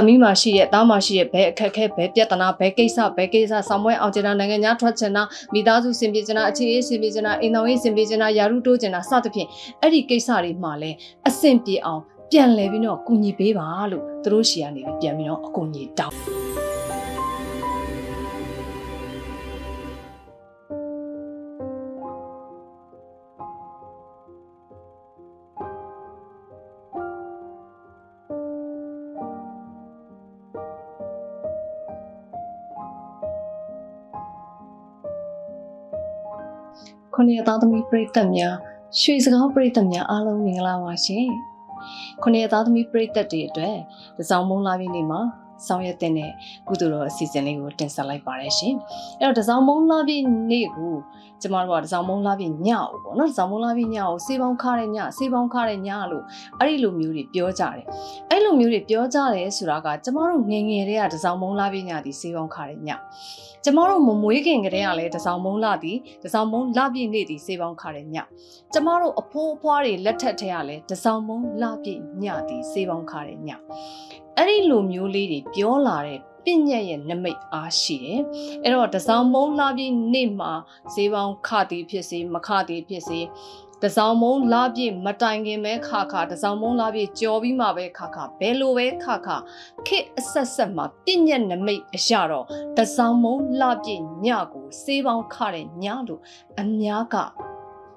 သမီးမှာရှိရဲ့သားမှာရှိရဲ့ဘယ်အခက်အခဲဘယ်ပြဿနာဘယ်ကိစ္စဘယ်ကိစ္စဆောင်မွဲအောင်ကျင်တာနိုင်ငံခြားထွက်ချင်တာမိသားစုစင်ပြေချင်တာအခြေအေးစင်ပြေချင်တာအိမ်တော်ရေးစင်ပြေချင်တာယာရုတိုးချင်တာစသဖြင့်အဲ့ဒီကိစ္စတွေမှာလည်းအဆင်ပြေအောင်ပြန်လဲပြီးတော့ကူညီပေးပါလို့သူတို့ရှီကနေပြီးပြန်ပြီးတော့အကူအညီတောင်း ခုနှစ်သားသမီးပရိသတ်များရွှေစကားပရိသတ်များအားလုံးမင်္ဂလာပါရှင်ခုနှစ်သားသမီးပရိသတ်တွေအတွက်ဒီဆောင်မုံလာပြီးနေ့မှာ ဆောင်ရွက်တဲ့ကုသိုလ်တော်အစီအစဉ်လေးကိုတင်ဆက်လိုက်ပါတယ်ရှင်အဲ့တော့ဒီဆောင်မုံလာပြီးနေ့ကိုကျမတို့ကဒီဆောင်မုံလာပြီးညကိုပေါ့နော်ဒီဆောင်မုံလာပြီးညကိုစေးပေါင်းခါတဲ့ညစေးပေါင်းခါတဲ့ညလို့အဲ့ဒီလိုမျိုးတွေပြောကြတယ်အဲ့လိုမျိုးတွေပြောကြတယ်ဆိုတာကကျမတို့ငယ်ငယ်တည်းကဒီဆောင်မုံလာပြီးညဒီစေးပေါင်းခါတဲ့ညကျမတို့မမွေးခင်ကတည်းကလည်းတစောင်းမုံလာသည်တစောင်းမုံလာပြည့်နေ့သည်စေပေါင်းခါတဲ့ညကျမတို့အဖိုးအဖွားတွေလက်ထက်ထဲကလည်းတစောင်းမုံလာပြည့်ညသည်စေပေါင်းခါတဲ့ည အဲ့ဒီလိုမျိုးလေးတွေပြောလာတဲ့ပညတ်ရဲ့နမိတ်အားရှိတယ်အဲ့တော့တစောင်းမုံလာပြည့်နေ့မှာစေပေါင်းခသည်ဖြစ်စေမခသည်ဖြစ်စေတစောင်းမုံလာပြည့်မတိုင်ခင်ပဲခါခါတစောင်းမုံလာပြည့်ကြော်ပြီးမှပဲခါခါဘယ်လိုပဲခါခါခစ်အဆက်ဆက်မှာပညတ်နမိတ်အရာတော့တဆောင်မုံလှပြည့်ညကိုစေးပေါင်းခတဲ့ညလို့အများက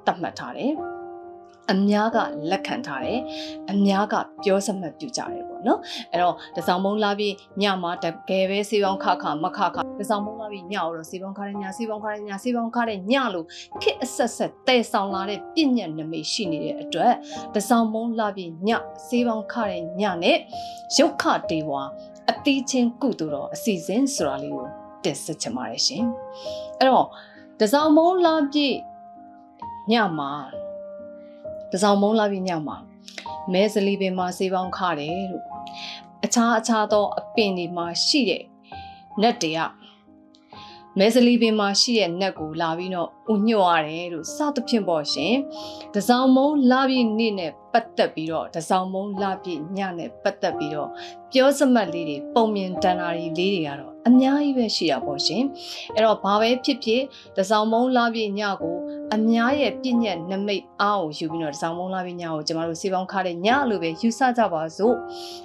သတ်မှတ်ထားတယ် အများကလက်ခံထားတယ်အများကပြောစမှတ်ပြုကြတယ်ပေါ့နော်အဲ့တော့တဆောင်မုံလာပြီးညမှာတကယ်ပဲစေးပေါင်းခခမခခတဆောင်မုံလာပြီးညတော့စေးပေါင်းခတဲ့ညစေးပေါင်းခတဲ့ညစေးပေါင်းခတဲ့ညလို့ခစ်အဆက်ဆက်တဲဆောင်လာတဲ့ပြည့်ညတ်နမိတ်ရှိနေတဲ့အတွက်တဆောင်မုံလာပြီးညစေးပေါင်းခတဲ့ညနဲ့ရုတ်ခတေဝါအတီးချင်းကုသိုလ်တော်အစီအစဉ်ဆိုတာလေးကိုတင်ဆက်ချင်ပါတယ်ရှင်အဲ့တော့တစောင်းမုံလာပြည့်ညမှာ တစောင်းမုံလာပြည့်ညမှာမဲစလီပင်မှာစေပေါင်းခတယ်လို့အခြားအခြားသောအပင်တွေမှာရှိတဲ့နက်တွေကမဲစလီပင်မှာရှိတဲ့နက်ကိုလာပြီးတော့ဥညွှတ်ရတယ်လို့စသဖြင့်ပေါ့ရှင်တစောင်းမုံလာပြည့်နေ့နဲ့ပတ်သက်ပြီးတော့တစောင်းမုံလာပြည့်ညနဲ့ပတ်သက်ပြီးတော့ပြောစမှတ်လေးတွေပုံမြင်တန်တာတွေလေးတွေကတော့အများကြီးပဲရှိတာပေါ့ရှင်အဲ့တော့ဘာပဲဖြစ်ဖြစ်တစောင်းမုံလာပြည့်ညကို အများရဲ့ပြည့်ညက်နမိတ်အားကိုယူပြီးတော့တစောင်းမုံလာပြည့်ညကိုကျမတို့စေပေါင်းခါတဲ့ညလို့ပဲယူဆကြပါစို့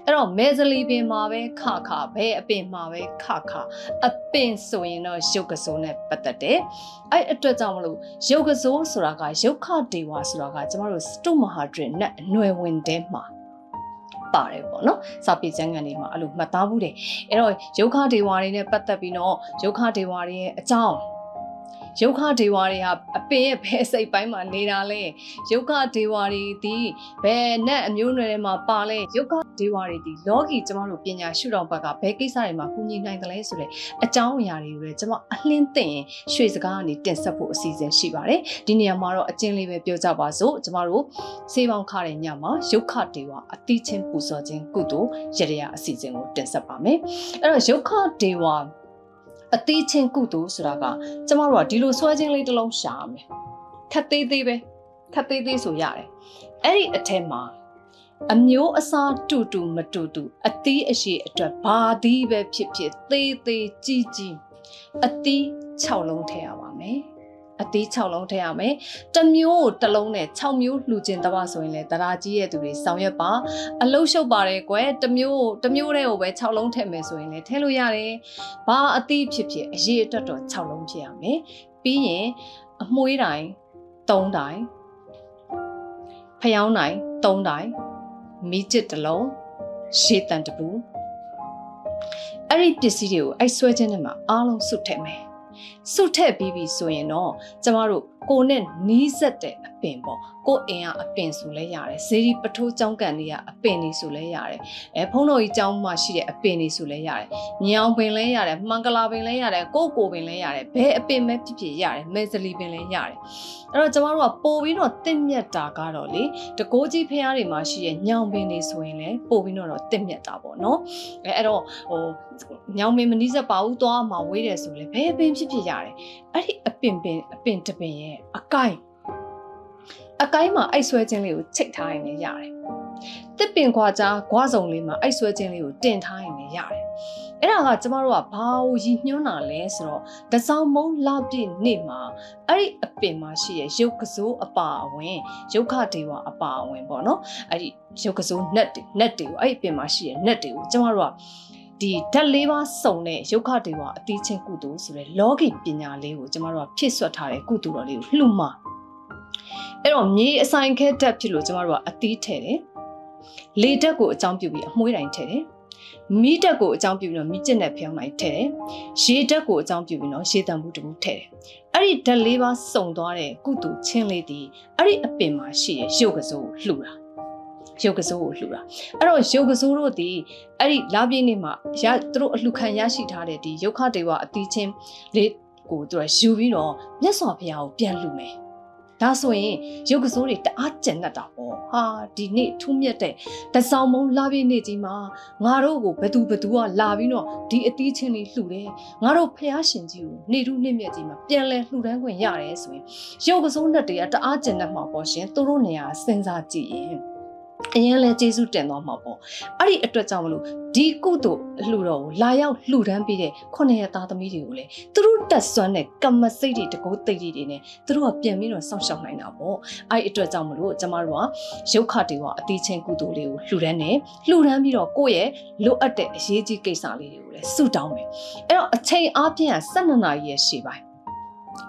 အဲ့တော့မဲစလီပင်မှာပဲခခဘဲအပင်မှာပဲခခအပင်ဆိုရင်တော့ရုပ်ကစိုးနဲ့ပတ်သက်တယ်အဲ့အတွက်ကြောင့်မလို့ရုပ်ကစိုးဆိုတာကရုပ်ခဒေဝါဆိုတာကကျမတို့စတုမဟာဒရစ်နဲ့အနွယ်ဝင်တဲ့မှာပါတယ်ပေါ့နော်စာပေကျမ်းဂန်တွေမှာအဲ့လိုမှတ်သားဘူးတယ်အဲ့တော့ယုတ်ခဒေဝါတွေနဲ့ပတ်သက်ပြီးတော့ယုတ်ခဒေဝါတွေရဲ့အကြောင်း ယုတ်ခဒေဝါတွေဟာအပင်ရဲ့ဘယ်စိတ်ပိုင်းမှာနေတာလဲယုတ်ခဒေဝါတွေဒီဘယ်နဲ့အမျိုးနွယ်တွေမှာပါလဲယုတ်ခဒေဝါတွေဒီလောကီကျမတို့ပညာရှုထောင့်ဘက်ကဘယ်ကိစ္စတွေမှာကူညီနိုင်တယ်လဲဆိုတဲ့အကြောင်းအရာတွေကိုလည်းကျမအလင်းသိရင်ရွှေစကားကနေတင်ဆက်ဖို့အစီအစဉ်ရှိပါတယ်ဒီနေရာမှာတော့အကျဉ်းလေးပဲပြောကြပါစို့ကျမတို့စေးပေါင်းခတဲ့ညမှာယုတ်ခဒေဝါအတိချင်းပူဇော်ခြင်းကုသိုလ်ရရအစီအစဉ်ကိုတင်ဆက်ပါမယ်အဲ့တော့ယုတ်ခဒေဝါ အတိချင်းကုသိုလ်ဆိုတာကကျမတို့ကဒီလိုဆွဲခြင်းလေးတစ်လုံးရှာရမယ်ခက်သေးသေးပဲခက်သေးသေးဆိုရတယ်အဲ့ဒီအထက်မှာအမျိုးအစားတူတူမတူတူအသီးအရှိအတွက်ဘာသီးပဲဖြစ်ဖြစ်သေးသေးကြီးကြီးအသီး6လုံးထည့်ရပါမယ် အသီး6လုံးထည့်ရမယ်တစ်မျိုးကိုတစ်လုံးနဲ့6မျိုးလှူခြင်းတပါဆိုရင်လေတရားကြီးရဲ့သူတွေဆောင်ရွက်ပါအလုတ်ရှုပ်ပါတယ်ကွယ်တစ်မျိုးကိုတစ်မျိုးတည်းကိုပဲ6လုံးထည့်မယ်ဆိုရင်လေထည့်လို့ရတယ်ဘာအသီးဖြစ်ဖြစ်အရေးအတွက်တော့6လုံးဖြစ်ရမယ်ပြီးရင်အမွှေးတိုင်း3တိုင်းဖျောင်းတိုင်း3တိုင်းမီးကျစ်တစ်လုံးရှေးတန်တပူအဲ့ဒီပစ္စည်းတွေကိုအဲ့ဆွဲခြင်းနဲ့မှာအားလုံးစုထည့်မယ် စုထည့်ပြီးပြီဆိုရင်တော့ကျမတို့ ကိုနဲ့နီးစက်တဲ့အပင်ပေါ့ကိုအင်ကအပင်ဆိုလဲရတယ်ဇေဒီပထိုးចောင်းကန်တွေကအပင်တွေဆိုလဲရတယ်အဲဖုံးတော်ကြီးចောင်းမှာရှိတဲ့အပင်တွေဆိုလဲရတယ်ညောင်ပင်လဲရတယ်မှန်ကလာပင်လဲရတယ်ကိုကိုပင်လဲရတယ်ဘယ်အပင်ပဲဖြစ်ဖြစ်ရတယ်မဲဇလီပင်လဲရတယ်အဲ့တော့ကျမတို့ကပို့ပြီးတော့တင့်မြတ်တာကတော့လေတကိုးကြီးဖះတွေမှာရှိတဲ့ညောင်ပင်တွေဆိုရင်လဲပို့ပြီးတော့တင့်မြတ်တာပေါ့နော်အဲအဲ့တော့ဟိုညောင်ပင်မနီးစပ်ပါဘူးသွားမှာဝေးတယ်ဆိုလဲဘယ်ပင်ဖြစ်ဖြစ်ရတယ်အဲ့ဒီအပင်ပင်အပင်တပင်ရဲ့အကိုင်အကိုင်းမှာအိုက်ဆွဲခြင်းလေးကိုချိတ်ထားရင်လည်းရတယ်တစ်ပင်ခွာကြားဂွားစုံလေးမှာအဲ့ဆွဲချင်းလေးကိုတင်ထားရင်လည်းရတယ်အဲ့ဒါကကျမတို့ကဘာကိုရည်ညွှန်းတာလဲဆိုတော့တစောင်းမုံလာပြည့်နေ့မှာအဲ့ဒီအပင်မှာရှိရဲ့ရုပ်ကစိုးအပါအဝင်ရုပ်ခဒေဝအပါအဝင်ပေါ့နော်အဲ့ဒီရုပ်ကစိုးနက်တွေနက်တွေကိုအဲ့ဒီအပင်မှာရှိရဲ့နက်တွေကိုကျမတို့က ဒီဓာတ်လေးပါးစုံတဲ့ရုပ်ခဒေဝအတိချင်းကုသိုလ်ဆိုတဲ့လောကီပညာလေးကိုကျမတို့ကဖြစ်ဆွတ်ထားတဲ့ကုသိုလ်တော်လေးကိုလှူမှာအဲ့တော့မြေအဆိုင်ခဲတက်ဖြစ်လို့ကျမတို့ကအသီးထည့်တယ်လေတက်ကိုအကြောင်းပြုပြီးအမွှေးတိုင်းထည့်တယ်မီးတက်ကိုအကြောင်းပြုပြီးတော့မီးကျက်နဲ့ဖျောင်းလိုက်ထည့်တယ်ရေတက်ကိုအကြောင်းပြုပြီးတော့ရေတံမှုတစ်ခုထည့်တယ်အဲ့ဒီဓာတ်လေးပါစုံသွားတဲ့ကုသိုလ်ချင်းလေးဒီအဲ့ဒီအပင်မှာရှိရဲ့ရုပ်ကစိုးကိုလှူတာ ရုပ်ကစိုးကိုလှူတာအဲ့တော့ရုပ်ကစိုးတို့ဒီအဲ့ဒီလာပြည့်နေ့မှာရသူတို့အလှခံရရှိထားတဲ့ဒီရုပ်ခတေဝအတိချင်းလေးကိုသူကယူပြီးတော့မြတ်စွာဘုရားကိုပြန်လှူမယ်ဒါဆိုရင်ရုပ်ကစိုးတွေတအားကျန်တတ်တာပေါ့ဟာဒီနေ့ထူးမြတ်တဲ့တစောင်းမုံလာပြည့်နေ့ကြီးမှာငါတို့ကိုဘသူဘသူကလာပြီးတော့ဒီအသီးချင်းလေးလှူတယ်ငါတို့ဖះရှင်ကြီးကိုနေထူးနေ့မြတ်ကြီးမှာပြန်လဲလှူဒန်းခွင့်ရတယ်ဆိုရင်ရုပ်ကစိုးနဲ့တွေကတအားကျန်တတ်မှာပေါ့ရှင်သူတို့နေရာစဉ်းစားကြည့်ရင် အရင်လဲကျေးဇူးတင်သွားမှာပေါ့အဲ့ဒီအတွက်ကြောင့်မလို့ဒီကုသိုလ်အလှူတော်ကိုလာရောက်လှူဒန်းပေးတဲ့ခုနှစ်ရက်သားသမီးတွေကိုလည်းသူတို့တက်ဆွမ်းတဲ့ကမ္မစိတ်တွေတကိုးသိတ်တွေနဲ့သူတို့ကပြန်ပြီးတော့စောင့်ရှောက်နိုင်တာပေါ့အဲ့ဒီအတွက်ကြောင့်မလို့ကျမတို့ကရုပ်ခတေဝအတိချင်းကုသိုလ်လေးကိုလှူဒန်းတယ်လှူဒန်းပြီးတော့ကိုယ့်ရဲ့လိုအပ်တဲ့အရေးကြီးကိစ္စလေးတွေကိုလည်းဆုတောင်းမယ်အဲ့တော့အချိန်အားဖြင့်12နာရီရဲ့ရှေ့ပိုင်း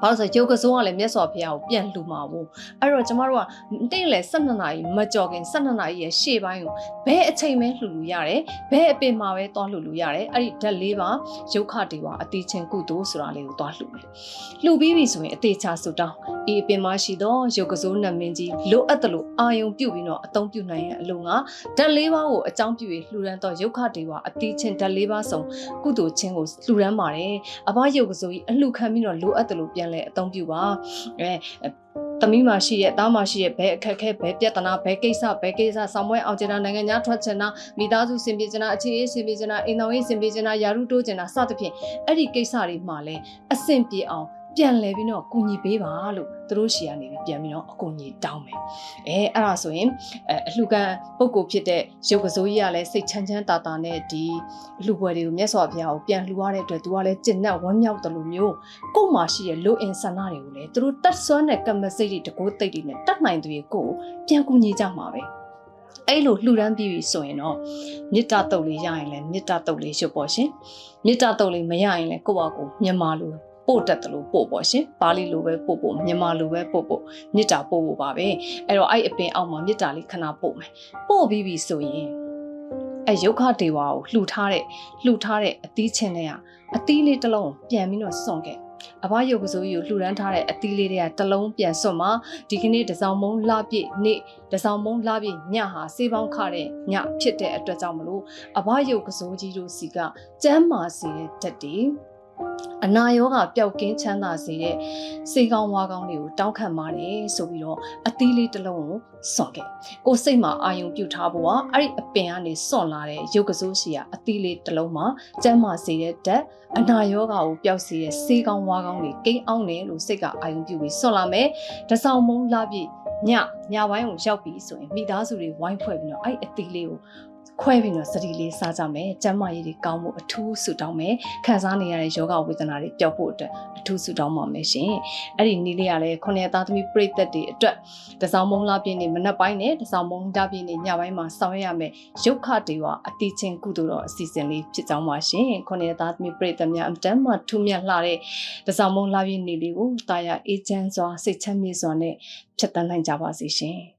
ဘာလို့ဆိုရုပ်ကစိုးကလည်းမြတ်စွာဘုရားကိုပြန်လှူမှာဘူးအဲ့တော့ကျမတို့ကတိတ်လေ12နာရီမကြော်ခင်12နာရီရဲ့ရှေ့ပိုင်းကိုဘယ်အချိန်ပဲလှူလို့ရတယ်ဘယ်အပင်မှာပဲသွားလှူလို့ရတယ်အဲ့ဒီဓာတ်လေးပါရုပ်ခတေဝအတိချင်းကုသိုလ်ဆိုတာလေးကိုသွားလှူမယ်လှူပြီးပြီဆိုရင်အသေးချဆုတောင်းဒီအပင်မှာရှိတော့ရုပ်ကစိုးနတ်မင်းကြီးလိုအပ်တယ်လို့အာယုံပြုတ်ပြီးတော့အသုံးပြုနိုင်ရဲ့အလုံးကဓာတ်လေးပါကိုအကြောင်းပြုပြီးလှူဒန်းတော့ရုပ်ခတေဝအတိချင်းဓာတ်လေးပါဆောင်ကုသိုလ်ချင်းကိုလှူဒန်းပါတယ်အဘရုပ်ကစိုးကြီးအလှခံပြီးတော့လိုအပ်တယ်လို့ပြန်လဲအသုံးပြုပါအဲသမီးမရှိရဲ့သားမရှိရဲ့ဘယ်အခက်ခဲဘယ်ပြဿနာဘယ်ကိစ္စဘယ်ကိစ္စဆောင်ပွဲအောင်ကျင်တာနိုင်ငံခြားထွက်ချင်တာမိသားစုစင်ပြေချင်တာအခြေအေးစင်ပြေချင်တာအိမ်တော်ရေးစင်ပြေချင်တာယာရုတိုးချင်တာစသဖြင့်အဲ့ဒီကိစ္စတွေမှာလည်းအဆင်ပြေအောင် ပြန်လဲပြီးတော့ကူညီပေးပါလို့သူတို့ရှီကနေပြီးပြန်ပြီးတော့အကူညီတောင်းမယ်အဲအဲ့ဒါဆိုရင်အဲအလှကန်ပုဂ္ဂိုလ်ဖြစ်တဲ့ရုပ်ကစိုးကြီးကလည်းစိတ်ချမ်းချမ်းသာသာနဲ့ဒီအလှပွဲတွေကိုမြတ်စွာဘုရားကိုပြန်လှူရတဲ့အတွက်သူကလည်းကျင့်နဲ့ဝမ်းမြောက်တယ်လို့မျိုးကို့မှာရှိရဲ့လူအင်ဆန္ဒတွေကိုလည်းသူတို့တတ်ဆွမ်းတဲ့ကမ္မစိတ်တွေတကိုးသိတ်တွေနဲ့တတ်နိုင်သူတွေကိုပြန်ကူညီကြမှာပဲအဲ့လိုလှူဒန်းပြီးပြီဆိုရင်တော့မေတ္တာတုတ်လေးရရင်လည်းမေတ္တာတုတ်လေးရွတ်ပေါ့ရှင်မေတ္တာတုတ်လေးမရရင်လည်းကိုယ့်ဘာကိုမြန်မာလို ပို့တတ်တယ်လို့ပို့ပေါ့ရှင်ပါဠိလိုပဲပို့ပို့မြန်မာလိုပဲပို့ပို့မေတ္တာပို့ဖို့ပါပဲအဲ့တော့အဲ့အပင်အောက်မှာမေတ္တာလေးခဏပို့မယ်ပို့ပြီးပြီဆိုရင်အဲယုတ်ခဒေဝါကိုလှူထားတဲ့လှူထားတဲ့အသီးချင်းတွေကအသီးလေးတစ်လုံးပြန်ပြီးတော့စွန့်ခဲ့အဘယုတ်ကစိုးကြီးကိုလှူဒန်းထားတဲ့အသီးလေးတွေကတစ်လုံးပြန်စွန့်မှာဒီကနေ့တစောင်းမုံလှပြည့်နေ့တစောင်းမုံလှပြည့်ညဟာစေးပေါင်းခတဲ့ညဖြစ်တဲ့အတွက်ကြောင့်မလို့အဘယုတ်ကစိုးကြီးတို့စီကကျမ်းမာစေတဲ့ဓာတ်တွေ အနာရောဂါပျောက်ကင်းချမ်းသာစေတဲ့စေကောင်းဝါကောင်းတွေကိုတောင်းခံပါတယ်ဆိုပြီးတော့အသီးလေးတစ်လုံးကိုစွန့်ခဲ့ကိုယ်စိတ်မှာအာယုံပြုတ်ထားဖို့ကအဲ့ဒီအပင်ကနေစွန့်လာတဲ့ရုပ်ကစိုးစီကအသီးလေးတစ်လုံးမှာကျမ်းမာစေတဲ့ဓာတ်အနာရောဂါကိုပျောက်စေတဲ့စေကောင်းဝါကောင်းတွေကိန်းအောင်တယ်လို့စိတ်ကအာယုံပြုတ်ပြီးစွန့်လာမယ်တစောင်းမုံလာပြီးညညပိုင်းကိုရောက်ပြီဆိုရင်မိသားစုတွေဝိုင်းဖွဲ့ပြီးတော့အဲ့အသီးလေးကို ခွဲပြီးတော့စတီလေးစားကြမယ်။ကျန်းမာရေးတွေကောင်းဖို့အထူးဆုတောင်းမယ်။ခံစားနေရတဲ့ယောဂဝေဒနာတွေပျောက်ဖို့အတွက်အထူးဆုတောင်းပါမယ်ရှင်။အဲ့ဒီနီးလေးကလည်းခုနှစ်သားသမီးပြိသက်တွေအတွက်တစောင်းမုံလာပြင်းနေမနက်ပိုင်းနဲ့တစောင်းမုံတာပြင်းနေညပိုင်းမှာဆောင်ရွက်ရမယ်။ရုပ်ခတေဝအတိချင်းကုသိုလ်တော်အစီအစဉ်လေးဖြစ်ကြောင်းပါရှင်။ခုနှစ်သားသမီးပြိသက်များအတမ်းမှထူးမြတ်လှတဲ့တစောင်းမုံလာပြင်းနေလေးကိုတာယာအေးချမ်းစွာစိတ်ချမ်းမြေ့စွာနဲ့ဖြတ်တန်းနိုင်ကြပါစေရှင်။